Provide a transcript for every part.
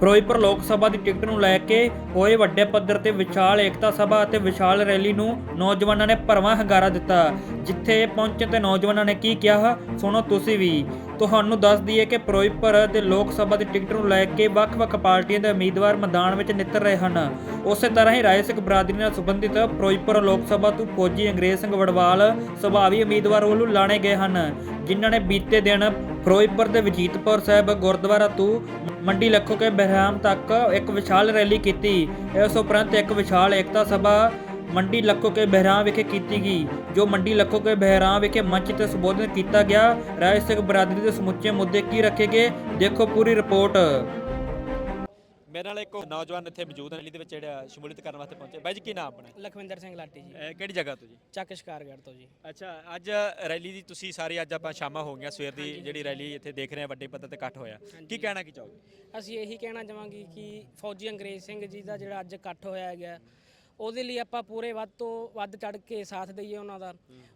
ਫਿਰੋਜ਼ਪੁਰ ਲੋਕ ਸਭਾ ਦੀ ਟਿਕਟ ਨੂੰ ਲੈ ਕੇ ਹੋਏ ਵੱਡੇ ਪੱਧਰ ਤੇ ਵਿਸ਼ਾਲ ਏਕਤਾ ਸਭਾ ਅਤੇ ਵਿਸ਼ਾਲ ਰੈਲੀ ਨੂੰ ਨੌਜਵਾਨਾਂ ਨੇ ਭਰਵਾਂ ਹੰਗਾਰਾ ਦਿੱਤਾ, ਜਿੱਥੇ ਪਹੁੰਚੇ ਤੇ ਨੌਜਵਾਨਾਂ ਨੇ ਕੀ ਕਿਹਾ, ਸੁਣੋ ਤੁਸੀਂ ਵੀ। ਤੁਹਾਨੂੰ ਦੱਸ ਦਈਏ ਕਿ ਫਿਰੋਜ਼ਪੁਰ ਦੇ ਲੋਕ ਸਭਾ ਦੀ ਟਿਕਟ ਨੂੰ ਲੈ ਕੇ ਵੱਖ-ਵੱਖ ਪਾਰਟੀਆਂ ਦੇ ਉਮੀਦਵਾਰ ਮੈਦਾਨ ਵਿੱਚ ਨਿੱਤਰ ਰਹੇ ਹਨ। ਉਸੇ ਤਰ੍ਹਾਂ ਹੀ ਰਾਏ ਸਿੱਖ ਬਰਾਦਰੀ ਨਾਲ ਸੰਬੰਧਿਤ ਫਿਰੋਜ਼ਪੁਰ ਲੋਕ ਸਭਾ ਤੋਂ ਫੌਜੀ ਅੰਗਰੇਜ਼ ਸਿੰਘ ਵੜਵਾਲ ਸੁਭਾਵੀ ਉਮੀਦਵਾਰ ਵੱਲੋਂ ਲਾਣੇ ਗਏ ਹਨ, ਜਿਨ੍ਹਾਂ ਨੇ ਬੀਤੇ ਦਿਨ ਫਿਰੋਜ਼ਪੁਰ ਦੇ ਵਜੀਤਪੁਰ ਸਾਹਿਬ ਗੁਰਦੁਆਰਾ ਤੋਂ ਮੰਡੀ ਲੱਖੋ ਕੇ ਬਹਿਰਾਮ ਤੱਕ ਇੱਕ ਵਿਸ਼ਾਲ ਰੈਲੀ ਕੀਤੀ। ਇਸ ਉਪਰੰਤ ਇੱਕ ਵਿਸ਼ਾਲ ਏਕਤਾ ਸਭਾ ਮੰਡੀ ਲੱਖੋ ਕੇ ਬਹਿਰਾਮ ਵਿਖੇ ਕੀਤੀ ਗਈ ਜੋ ਮੰਡੀ ਲੱਖੋ ਕੇ ਬਹਿਰਾਮ ਵਿਖੇ ਮੰਚ ਤੇ ਸੰਬੋਧਨ ਕੀਤਾ ਗਿਆ। ਰਾਏ ਸਿੰਘ ਬਰਾਦਰੀ ਦੇ ਸਮੁੱਚੇ ਮੁੱਦੇ ਕੀ ਰੱਖੇ ਗਏ ਦੇਖੋ ਪੂਰੀ ਰਿਪੋਰਟ। ਮੇਰੇ ਨਾਲ ਇੱਕ ਨੌਜਵਾਨ ਇੱਥੇ ਮੌਜੂਦ ਹੈ ਰੈਲੀ ਦੇ ਵਿੱਚ ਜਿਹੜਾ ਸ਼ਮੂਲੀਅਤ ਕਰਨ ਵਾਸਤੇ ਪਹੁੰਚੇ ਬਾਈ ਜੀ ਕੀ ਨਾਮ ਆਪਣਾ? ਲਖਵਿੰਦਰ ਸਿੰਘ ਲਾਟੀ ਜੀ। ਅਹ ਕਿਹੜੀ ਜਗ੍ਹਾ ਤੋਂ ਜੀ? ਚੱਕ ਸ਼ਿਕਾਰਗੜ੍ਹ ਤੋਂ ਜੀ। ਅੱਛਾ ਅੱਜ ਰੈਲੀ ਦੀ ਤੁਸੀਂ ਸਾਰੇ ਅੱਜ ਆਪਾਂ ਸ਼ਾਮਾਂ ਹੋ ਗਈਆਂ ਸਵੇਰ ਦੀ ਜਿਹੜੀ ਰੈਲੀ ਇੱਥੇ ਦੇਖ ਰਹੇ ਆ ਵੱਡੇ ਪੱਧਰ ਤੇ ਇਕੱਠ ਹੋਇਆ। ਕੀ ਕਹਿਣਾ ਕੀ ਚਾਹੋਗੇ? ਅਸੀਂ ਇਹੀ ਕਹਿਣਾ ਚਾਹਾਂਗੇ ਕਿ ਫੌਜੀ ਅੰਗਰੇਜ਼ ਸਿੰਘ ਜੀ ਦਾ ਜਿਹੜਾ ਅੱਜ ਇਕੱਠ ਹੋਇਆ ਗਿਆ ਉਹਦੇ ਲਈ ਆਪਾਂ ਪੂਰੇ ਵੱਧ ਤੋਂ ਵੱਧ ਚੜ ਕੇ ਸਾਥ ਦਈਏ ਉਹਨਾਂ ਦਾ।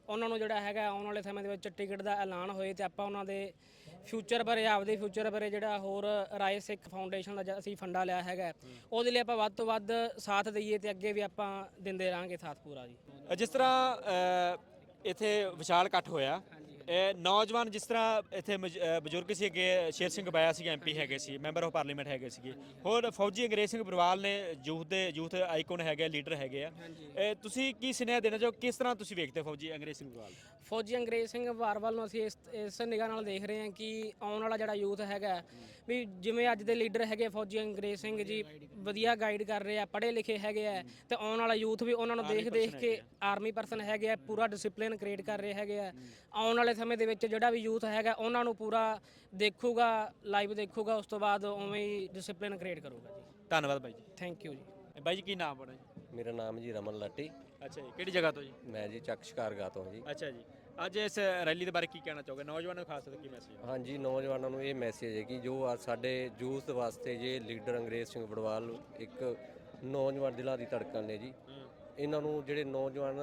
ਉਹਨਾਂ ਨੂੰ ਜਿਹੜਾ ਹੈਗਾ ਆਉਣ ਵਾਲੇ ਸਮੇਂ ਦੇ ਵਿੱਚ ਟਿਕਟ ਦਾ ਐਲਾਨ ਹੋਏ ਤੇ ਆਪਾਂ ਉਹਨਾਂ ਦੇ ਫਿਊਚਰ ਬਾਰੇ, ਆਪਦੇ ਫਿਊਚਰ ਬਾਰੇ ਜਿਹੜਾ ਹੋਰ ਰਾਏ ਸਿੱਖ ਫਾਊਂਡੇਸ਼ਨ ਦਾ ਜਿਹੜਾ ਅਸੀਂ ਫੰਡਾ ਲਿਆ ਹੈਗਾ, ਉਹਦੇ ਲਈ ਆਪਾਂ ਵੱਧ ਤੋਂ ਵੱਧ ਸਾਥ ਦਈਏ ਤੇ ਅੱਗੇ ਵੀ ਆਪਾਂ ਦਿੰਦੇ ਰਹਾਂਗੇ ਸਾਥ ਪੂਰਾ ਜੀ। ਜਿਸ ਤਰ੍ਹਾਂ ਇੱਥੇ ਵਿਸ਼ਾਲ ਇਕੱਠ ਹੋਇਆ ਨੌਜਵਾਨ ਜਿਸ ਤਰ੍ਹਾਂ ਇੱਥੇ ਬਜ਼ੁਰਗ ਸੀ ਅੱਗੇ ਸ਼ੇਰ ਸਿੰਘ ਬਾਇਆ ਸੀ ਐਮਪੀ ਹੈਗੇ ਸੀ ਮੈਂਬਰ ਆਫ ਪਾਰਲੀਮੈਂਟ ਹੈਗੇ ਸੀਗੇ। ਹੋਰ ਫੌਜੀ ਅੰਗਰੇਜ਼ ਸਿੰਘ ਬਰਵਾਲ ਨੇ ਯੂਥ ਦੇ ਯੂਥ ਆਈਕਨ ਹੈਗੇ ਲੀਡਰ ਹੈਗੇ ਆ। ਇਹ ਤੁਸੀਂ ਕੀ ਸੁਨੇਹਾ ਦੇਣਾ ਚਾਹੋ ਕਿਸ ਤਰ੍ਹਾਂ ਤੁਸੀਂ ਵੇਖਦੇ ਹੋ ਫੌਜੀ ਅੰਗਰੇਜ਼ ਸਿੰਘ ਬਰਵਾਲ ਫੌਜੀ ਅੰਗਰੇਜ਼ ਸਿੰਘ ਵਾਰਵਾਲ ਨੂੰ ਅਸੀਂ ਇਸ ਇਸ ਨਿਗਾਹ ਨਾਲ ਦੇਖ ਰਹੇ ਹਾਂ ਕਿ ਆਉਣ ਵਾਲਾ ਜਿਹੜਾ ਯੂਥ ਹੈਗਾ ਵੀ ਜਿਵੇਂ ਅੱਜ ਦੇ ਲੀਡਰ ਹੈਗੇ ਫੌਜੀ ਅੰਗਰੇਜ਼ ਸਿੰਘ ਜੀ ਵਧੀਆ ਗਾਈਡ ਕਰ ਰਹੇ ਆ ਪੜ੍ਹੇ ਲਿਖੇ ਹੈਗੇ ਆ ਤੇ ਆਉਣ ਵਾਲਾ ਯੂਥ ਵੀ ਉਹਨਾਂ ਨੂੰ ਦੇਖ ਦੇਖ ਕੇ ਆਰਮੀ ਪਰਸਨ ਹੈਗੇ ਆ ਪੂਰਾ ਡਿਸਪਲਿਨ ਕ੍ਰੀਏਟ ਕਰ ਰਹੇ ਹੈਗੇ ਆ। ਆਉਣ ਵਾਲੇ ਸਮੇਂ ਦੇ ਵਿੱਚ ਜਿਹੜਾ ਵੀ ਯੂਥ ਹੈਗਾ ਉਹਨਾਂ ਨੂੰ ਪੂਰਾ ਦੇਖੂਗਾ ਲਾਈਵ ਦੇਖੂਗਾ ਉਸ ਤੋਂ ਬਾਅਦ ਉਵੇਂ ਹੀ ਡਿਸਪਲਿਨ ਕ੍ਰੀਏਟ ਕਰੂਗਾ ਜੀ। ਧੰਨਵਾਦ ਬਾਈ ਜੀ। ਥੈਂਕ ਯੂ ਜੀ। ਬਾਈ ਜੀ ਕੀ ਨਾਮ ਆਪਣਾ ਜੀ? ਮੇਰਾ ਨਾਮ ਜੀ ਰਮਨ ਲਾਟੀ। ਅੱਛਾ ਜੀ ਕਿਹੜੀ ਜਗ੍ਹਾ ਤੋਂ ਜੀ? ਮੈਂ ਜੀ ਚੱਕ ਸ਼ਿਕਾਰਗਾ ਤੋਂ ਹਾਂ ਜੀ। ਅੱਛਾ ਜੀ। ਅੱਜ ਇਸ ਰੈਲੀ ਦੇ ਬਾਰੇ ਕੀ ਕਹਿਣਾ ਚਾਹੋਗੇ? ਨੌਜਵਾਨਾਂ ਨੂੰ ਖਾਸ ਕਰਕੇ ਕੀ ਮੈਸੇਜ ਹਾਂਜੀ ਨੌਜਵਾਨਾਂ ਨੂੰ ਇਹ ਮੈਸੇਜ ਹੈ ਕਿ ਜੋ ਅੱਜ ਸਾਡੇ ਯੂਥ ਵਾਸਤੇ ਜੇ ਲੀਡਰ ਅੰਗਰੇਜ਼ ਸਿੰਘ ਬੜਵਾਲ ਇੱਕ ਨੌਜਵਾਨ ਦਿਲਾਂ ਦੀ ਧੜਕਣ ਨੇ ਜੀ ਇਹਨਾਂ ਨੂੰ ਜਿਹੜੇ ਨੌਜਵਾਨ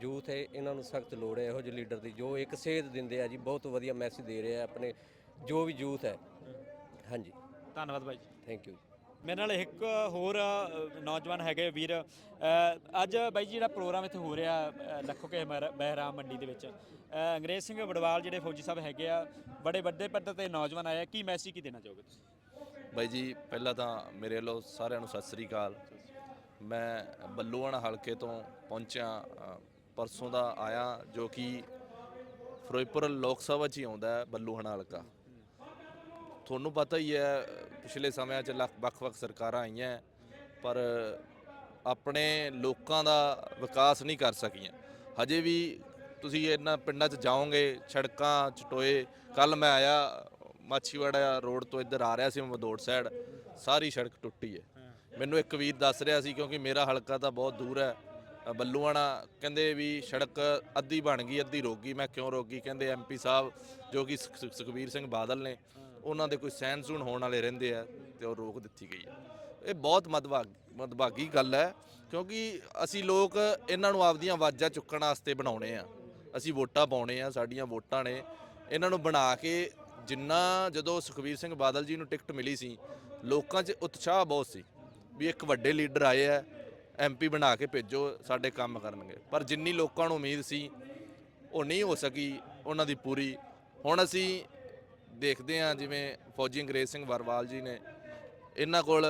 ਯੂਥ ਹੈ ਇਹਨਾਂ ਨੂੰ ਸਖਤ ਲੋੜ ਹੈ ਇਹੋ ਜਿਹੇ ਲੀਡਰ ਦੀ ਜੋ ਇੱਕ ਸੇਧ ਦਿੰਦੇ ਆ ਜੀ ਬਹੁਤ ਵਧੀਆ ਮੈਸੇਜ ਦੇ ਰਹੇ ਆ ਆਪਣੇ ਜੋ ਵੀ ਯੂਥ ਹੈ। ਹਾਂਜੀ। ਧੰਨਵਾਦ ਬਾਈ ਜੀ। ਥੈਂਕ ਯੂ ਮੇਰੇ ਨਾਲ ਇੱਕ ਹੋਰ ਨੌਜਵਾਨ ਹੈਗੇ ਵੀਰ। ਅ, ਅੱਜ ਬਾਈ ਜੀ ਜਿਹੜਾ ਪ੍ਰੋਗਰਾਮ ਇੱਥੇ ਹੋ ਰਿਹਾ ਲੱਖੋ ਕੇ ਮਹਿਰਾ- ਬਹਿਰਾਮ ਮੰਡੀ ਦੇ ਵਿੱਚ ਅ, ਅੰਗਰੇਜ਼ ਸਿੰਘ ਵਡਵਾਲ ਜਿਹੜੇ ਫੌਜੀ ਸਾਹਿਬ ਹੈਗੇ ਆ ਬੜੇ ਵੱਡੇ ਪੱਧਰ ਤੇ ਨੌਜਵਾਨ ਆਏ ਆ ਕੀ ਮੈਸੇਜ ਕੀ ਦੇਣਾ ਚਾਹੋਗੇ ਤੁਸੀਂ? ਬਾਈ ਜੀ ਪਹਿਲਾਂ ਤਾਂ ਮੇਰੇ ਵੱਲੋਂ ਸਾਰਿਆਂ ਨੂੰ ਸਤਿ ਸ੍ਰੀ ਅਕਾਲ। ਮੈਂ ਬੱਲੂਆਣਾ ਹਲਕੇ ਤੋਂ ਪਹੁੰਚਿਆ ਪਰਸੋਂ ਦਾ ਆਇਆ ਜੋ ਕਿ ਫਿਰੋਜ਼ਪੁਰ ਲੋਕ ਸਭਾ 'ਚ ਹੀ ਆਉਂਦਾ ਹੈ ਬੱਲੂਆਣਾ ਹਲਕਾ। ਤੁਹਾਨੂੰ ਪਤਾ ਹੀ ਹੈ, ਪਿਛਲੇ ਸਮਿਆਂ 'ਚ ਲੱਖ- ਵੱਖ-ਵੱਖ ਸਰਕਾਰਾਂ ਆਈਆਂ, ਪਰ ਆਪਣੇ ਲੋਕਾਂ ਦਾ ਵਿਕਾਸ ਨਹੀਂ ਕਰ ਸਕੀਆਂ। ਹਜੇ ਵੀ ਤੁਸੀਂ ਇਹਨਾਂ ਪਿੰਡਾਂ 'ਚ ਜਾਓਗੇ, ਸੜਕਾਂ ਚਟੋਏ ਕੱਲ ਮੈਂ ਆਇਆ, ਮਾਛੀਵਾੜਾ ਰੋਡ ਤੋਂ ਇੱਧਰ ਆ ਰਿਹਾ ਸੀ ਮੈਂ ਮਦੋੜ ਸਾਈਡ, ਸਾਰੀ ਸੜਕ ਟੁੱਟੀ ਹੈ। ਮੈਨੂੰ ਇੱਕ ਵੀਰ ਦੱਸ ਰਿਹਾ ਸੀ ਕਿਉਂਕਿ ਮੇਰਾ ਹਲਕਾ ਤਾਂ ਬਹੁਤ ਦੂਰ ਹੈ ਬੱਲੂਆਣਾ। ਕਹਿੰਦੇ ਵੀ ਸੜਕ ਅੱਧੀ ਬਣ ਗਈ, ਅੱਧੀ ਰੁਕ ਗਈ। ਮੈਂ ਕਿਉਂ ਰੁਕ ਗਈ? ਕਹਿੰਦੇ ਐਮਪੀ ਸਾਹਿਬ, ਜੋ ਕਿ ਸੁਖ- ਸੁਖਬੀਰ ਸਿੰਘ ਬਾਦਲ ਨੇ, ਉਹਨਾਂ ਦੇ ਕੋਈ ਸਹਿਣ ਸੂਣ ਹੋਣ ਵਾਲੇ ਰਹਿੰਦੇ ਆ ਤੇ ਉਹ ਰੋਕ ਦਿੱਤੀ ਗਈ ਹੈ ਇਹ ਬਹੁਤ ਮਦਭਾਗ, ਮਦਭਾਗੀ ਗੱਲ ਹੈ, ਕਿਉਂਕਿ ਅਸੀਂ ਲੋਕ ਇਹਨਾਂ ਨੂੰ ਆਪਦੀਆਂ ਆਵਾਜ਼ਾਂ ਚੁੱਕਣ ਵਾਸਤੇ ਬਣਾਉਣੇ ਆ। ਅਸੀਂ ਵੋਟਾਂ ਪਾਉਣੇ ਆ, ਸਾਡੀਆਂ ਵੋਟਾਂ ਨੇ। ਇਹਨਾਂ ਨੂੰ ਬਣਾ ਕੇ ਜਿੰਨਾ ਜਦੋਂ ਸੁਖਬੀਰ ਸਿੰਘ ਬਾਦਲ ਜੀ ਨੂੰ ਟਿਕਟ ਮਿਲੀ ਸੀ, ਲੋਕਾਂ 'ਚ ਉਤਸ਼ਾਹ ਬਹੁਤ ਸੀ। ਵੀ ਇੱਕ ਵੱਡੇ ਲੀਡਰ ਆਏ ਆ ਐਮਪੀ ਬਣਾ ਕੇ ਭੇਜੋ, ਸਾਡੇ ਕੰਮ ਕਰਨਗੇ। ਪਰ ਜਿੰਨੀ ਲੋਕਾਂ ਨੂੰ ਉਮੀਦ ਸੀ, ਉਹ ਨਹੀਂ ਹੋ ਸਕੀ ਉਹਨਾਂ ਦੀ ਪੂਰੀ। ਹੁਣ ਅਸੀਂ ਦੇਖਦੇ ਹਾਂ, ਜਿਵੇਂ ਫੌਜੀ ਅੰਗਰੇਜ਼ ਸਿੰਘ ਵਰਵਾਲ ਜੀ ਨੇ, ਇਹਨਾਂ ਕੋਲ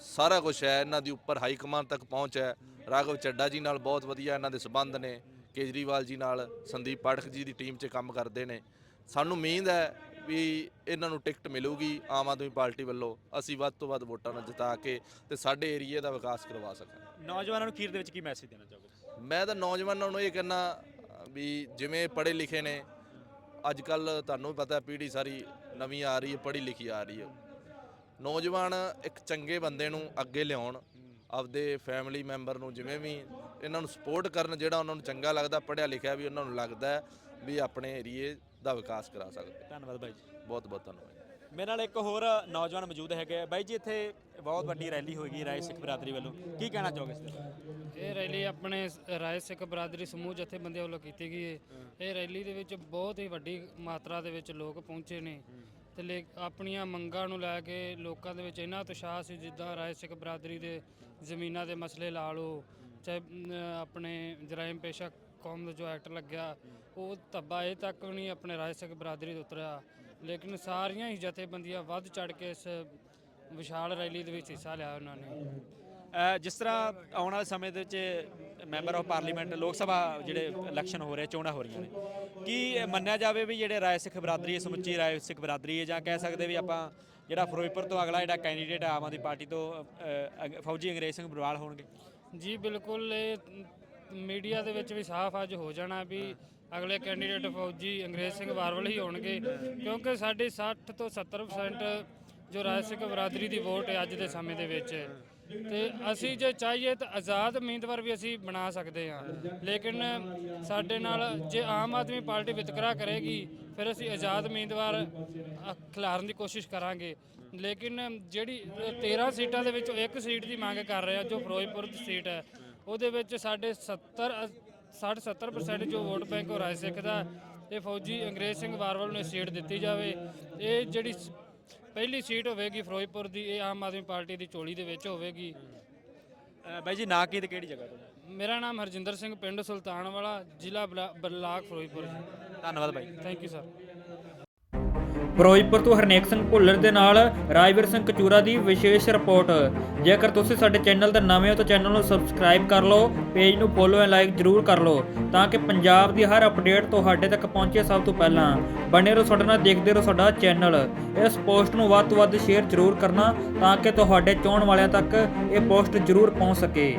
ਸਾਰਾ ਕੁਝ ਹੈ, ਇਹਨਾਂ ਦੀ ਉੱਪਰ ਹਾਈ ਕਮਾਂਡ ਤੱਕ ਪਹੁੰਚ ਹੈ। ਰਾਘਵ ਚੱਡਾ ਜੀ ਨਾਲ ਬਹੁਤ ਵਧੀਆ ਇਹਨਾਂ ਦੇ ਸਬੰਧ ਨੇ, ਕੇਜਰੀਵਾਲ ਜੀ ਨਾਲ, ਸੰਦੀਪ ਪਾਠਕ ਜੀ ਦੀ ਟੀਮ 'ਚ ਕੰਮ ਕਰਦੇ ਨੇ। ਸਾਨੂੰ ਉਮੀਦ ਹੈ ਵੀ ਇਹਨਾਂ ਨੂੰ ਟਿਕਟ ਮਿਲੂਗੀ ਆਮ ਆਦਮੀ ਪਾਰਟੀ ਵੱਲੋਂ ਅਸੀਂ ਵੱਧ ਤੋਂ ਵੱਧ ਵੋਟਾਂ ਨਾਲ ਜਿਤਾ ਕੇ ਤੇ ਸਾਡੇ ਏਰੀਆ ਦਾ ਵਿਕਾਸ ਕਰਵਾ ਸਕਾਂਗੇ। ਨੌਜਵਾਨਾਂ ਨੂੰ ਅਖੀਰ ਦੇ ਵਿੱਚ ਕੀ ਮੈਸੇਜ ਦੇਣਾ ਚਾਹੋਗੇ? ਮੈਂ ਤਾਂ ਨੌਜਵਾਨਾਂ ਨੂੰ ਇਹ ਕਹਿਣਾ ਵੀ ਜਿਵੇਂ ਪੜ੍ਹੇ ਲਿਖੇ ਨੇ ਅੱਜ ਕੱਲ ਤੁਹਾਨੂੰ ਵੀ ਪਤਾ ਪੀੜ੍ਹੀ ਸਾਰੀ ਨਵੀਂ ਆ ਰਹੀ ਹੈ ਪੜ੍ਹੀ ਲਿਖੀ ਆ ਰਹੀ ਹੈ। ਨੌਜਵਾਨ ਇੱਕ ਚੰਗੇ ਬੰਦੇ ਨੂੰ ਅੱਗੇ ਲਿਆਉਣ ਆਪਦੇ ਫੈਮਿਲੀ ਮੈਂਬਰ ਨੂੰ ਜਿਵੇਂ ਵੀ ਇਹਨਾਂ ਨੂੰ ਸਪੋਰਟ ਕਰਨ ਜਿਹੜਾ ਉਹਨਾਂ ਨੂੰ ਚੰਗਾ ਲੱਗਦਾ ਪੜ੍ਹਿਆ ਲਿਖਿਆ ਵੀ ਉਹਨਾਂ ਨੂੰ ਲੱਗਦਾ ਹੈ ਵੀ ਆਪਣੇ ਏਰੀਏ ਦਾ ਵਿਕਾਸ ਕਰਾ ਸਕਦੇ ਧੰਨਵਾਦ ਬਾਈ ਜੀ। ਬਹੁਤ ਬਹੁਤ ਧੰਨਵਾਦ। ਮੇਰੇ ਨਾਲ ਇੱਕ ਹੋਰ ਨੌਜਵਾਨ ਮੌਜੂਦ ਹੈਗੇ ਆ। ਬਾਈ ਜੀ ਇੱਥੇ ਬਹੁਤ ਵੱਡੀ ਰੈਲੀ ਹੋਏਗੀ ਰਾਏ ਸਿੱਖ ਬਰਾਦਰੀ ਵੱਲੋਂ। ਕੀ ਕਹਿਣਾ ਚਾਹੋਗੇ ਇਸ ਬਾਰੇ? ਇਹ ਰੈਲੀ ਆਪਣੇ ਸ- ਰਾਏ ਸਿੱਖ ਬਰਾਦਰੀ ਸਮੂਹ ਜਥੇਬੰਦੀਆਂ ਵੱਲੋਂ ਕੀਤੀ ਗਈ ਹੈ। ਇਹ ਰੈਲੀ ਦੇ ਵਿੱਚ ਬਹੁਤ ਹੀ ਵੱਡੀ ਮਾਤਰਾ ਦੇ ਵਿੱਚ ਲੋਕ ਪਹੁੰਚੇ ਨੇ। ਤੇ ਲੇ ਆਪਣੀਆਂ ਮੰਗਾਂ ਨੂੰ ਲੈ ਕੇ ਲੋਕਾਂ ਦੇ ਵਿੱਚ ਇੰਨਾ ਉਤਸ਼ਾਹ ਸੀ ਜਿੱਦਾਂ ਰਾਏ ਸਿੱਖ ਬਰਾਦਰੀ ਦੇ ਜ਼ਮੀਨਾਂ ਦੇ ਮਸਲੇ ਲਾ ਲਓ ਚਾਹੇ ਅਮ, ਆਪਣੇ ਜਰਾਇਮ ਪੇਸ਼ਾ ਕੌਮ ਦਾ ਜੋ ਐਕਟ ਲੱਗਿਆ ਉਹ ਧੱਬਾ ਇਹ ਤੱਕ ਨਹੀਂ ਆਪਣੇ ਰਾਏ ਸਿੱਖ ਬਰਾਦਰੀ ਤੋਂ ਉਤਰਿਆ। ਲੇਕਿਨ ਸਾਰੀਆਂ ਹੀ ਜਥੇਬੰਦੀਆਂ ਵੱਧ ਚੜ ਕੇ ਇਸ ਵਿਸ਼ਾਲ ਰੈਲੀ ਦੇ ਵਿੱਚ ਹਿੱਸਾ ਲਿਆ ਉਹਨਾਂ ਨੇ। ਜਿਸ ਤਰ੍ਹਾਂ ਆਉਣ ਵਾਲੇ ਸਮੇਂ ਦੇ ਵਿੱਚ ਮੈਂਬਰ ਆਫ ਪਾਰਲੀਮੈਂਟ ਲੋਕ ਸਭਾ ਜਿਹੜੇ ਇਲੈਕਸ਼ਨ ਹੋ ਰਹੇ ਚੋਣਾਂ ਹੋ ਰਹੀਆਂ ਨੇ ਕੀ ਮੰਨਿਆ ਜਾਵੇ ਵੀ ਜਿਹੜੇ ਰਾਏ ਸਿੱਖ ਬਰਾਦਰੀ ਹੈ ਸਮੁੱਚੀ ਰਾਏ ਸਿੱਖ ਬਰਾਦਰੀ ਹੈ ਜਾਂ ਕਹਿ ਸਕਦੇ ਵੀ ਆਪਾਂ ਜਿਹੜਾ ਫਿਰੋਜ਼ਪੁਰ ਤੋਂ ਅਗਲਾ ਜਿਹੜਾ ਕੈਂਡੀਡੇਟ ਆਮ ਆਦਮੀ ਪਾਰਟੀ ਤੋਂ ਫੌਜੀ ਅੰਗਰੇਜ਼ ਸਿੰਘ ਬਰਵਾਲ ਹੋਣਗੇ? ਜੀ ਬਿਲਕੁਲ ਇਹ ਮੀਡੀਆ ਦੇ ਵਿੱਚ ਵੀ ਸਾਫ਼ ਅੱਜ ਹੋ ਜਾਣਾ ਵੀ ਅਗਲੇ ਕੈਂਡੀਡੇਟ ਫੌਜੀ ਅੰਗਰੇਜ਼ ਸਿੰਘ ਵਾਰਵਲ ਹੀ ਹੋਣਗੇ, ਕਿਉਂਕਿ ਸਾਡੀ 60 ਤੋਂ 70% ਜੋ ਰਾਜ ਸਿੰਘ ਬਰਾਦਰੀ ਦੀ ਵੋਟ ਹੈ ਅੱਜ ਦੇ ਸਮੇਂ ਦੇ ਵਿੱਚ। ਤੇ ਅਸੀਂ ਜੇ ਚਾਹੀਏ ਤਾਂ ਆਜ਼ਾਦ ਉਮੀਦਵਾਰ ਵੀ ਅਸੀਂ ਬਣਾ ਸਕਦੇ ਹਾਂ। ਲੇਕਿਨ ਸਾਡੇ ਨਾਲ ਜੇ ਆਮ ਆਦਮੀ ਪਾਰਟੀ ਵਿਤਕਰਾ ਕਰੇਗੀ, ਫਿਰ ਅਸੀਂ ਆਜ਼ਾਦ ਉਮੀਦਵਾਰ ਖਿਲਾਰਨ ਦੀ ਕੋਸ਼ਿਸ਼ ਕਰਾਂਗੇ। ਲੇਕਿਨ ਜਿਹੜੀ 13 ਸੀਟਾਂ ਦੇ ਵਿੱਚੋਂ ਇੱਕ ਸੀਟ ਦੀ ਮੰਗ ਕਰ ਰਿਹਾ ਜੋ ਫਿਰੋਜ਼ਪੁਰ ਦੀ ਸੀਟ ਹੈ ਉਹਦੇ ਵਿੱਚ ਸਾਡੇ 70 60 70% ਜੋ ਵੋਟ ਬੈਂਕ ਹੋ ਰਾਜ ਸਿੱਖ ਦਾ ਇਹ ਫੌਜੀ ਅੰਗਰੇਜ਼ ਸਿੰਘ ਵਾਰਵਲ ਨੂੰ ਸੀਟ ਦਿੱਤੀ ਜਾਵੇ। ਇਹ ਜਿਹੜੀ ਪਹਿਲੀ ਸੀਟ ਹੋਵੇਗੀ ਫਿਰੋਜ਼ਪੁਰ ਦੀ ਇਹ ਆਮ ਆਦਮੀ ਪਾਰਟੀ ਦੀ ਚੋਲੀ ਦੇ ਵਿੱਚ ਹੋਵੇਗੀ। ਬਾਈ ਜੀ ਨਾਂ ਕੀ ਤੇ ਕਿਹੜੀ ਜਗ੍ਹਾ ਤੋਂ? ਮੇਰਾ ਨਾਮ ਹਰਜਿੰਦਰ ਸਿੰਘ ਪਿੰਡ ਸੁਲਤਾਨ ਵਾਲਾ ਜ਼ਿਲ੍ਹਾ ਬਲਾ- ਬਲਾਕ ਫਿਰੋਜ਼ਪੁਰ। ਧੰਨਵਾਦ ਬਾਈ। ਥੈਂਕ ਯੂ ਸਰ ਫਿਰੋਜ਼ਪੁਰ ਤੋਂ ਹਰਨੇਕ ਸਿੰਘ ਭੁੱਲਰ ਦੇ ਨਾਲ ਰਾਜਵੀਰ ਸਿੰਘ ਕਚੂਰਾ ਦੀ ਵਿਸ਼ੇਸ਼ ਰਿਪੋਰਟ। ਜੇਕਰ ਤੁਸੀਂ ਸਾਡੇ ਚੈਨਲ ਤੇ ਨਵੇਂ ਹੋ ਤਾਂ ਚੈਨਲ ਨੂੰ ਸਬਸਕ੍ਰਾਈਬ ਕਰ ਲਓ, ਪੇਜ ਨੂੰ ਫੋਲੋ ਐਂਡ ਲਾਈਕ ਜਰੂਰ ਕਰ ਲਓ ਤਾਂ ਕਿ ਪੰਜਾਬ ਦੀ ਹਰ ਅਪਡੇਟ ਤੁਹਾਡੇ ਤੱਕ ਪਹੁੰਚੇ ਸਭ ਤੋਂ ਪਹਿਲਾਂ। ਬਣੇ ਰਹੋ ਸਾਡੇ ਨਾਲ, ਦੇਖਦੇ ਰਹੋ ਸਾਡਾ ਚੈਨਲ। ਇਸ ਪੋਸਟ ਨੂੰ ਵੱਧ ਤੋਂ ਵੱਧ ਸ਼ੇਅਰ ਜਰੂਰ ਕਰਨਾ ਤਾਂ ਕਿ ਤੁਹਾਡੇ ਚਾਹਣ ਵਾਲਿਆਂ ਤੱਕ ਇਹ ਪੋਸਟ ਜਰੂਰ ਪਹੁੰਚ ਸਕੇ।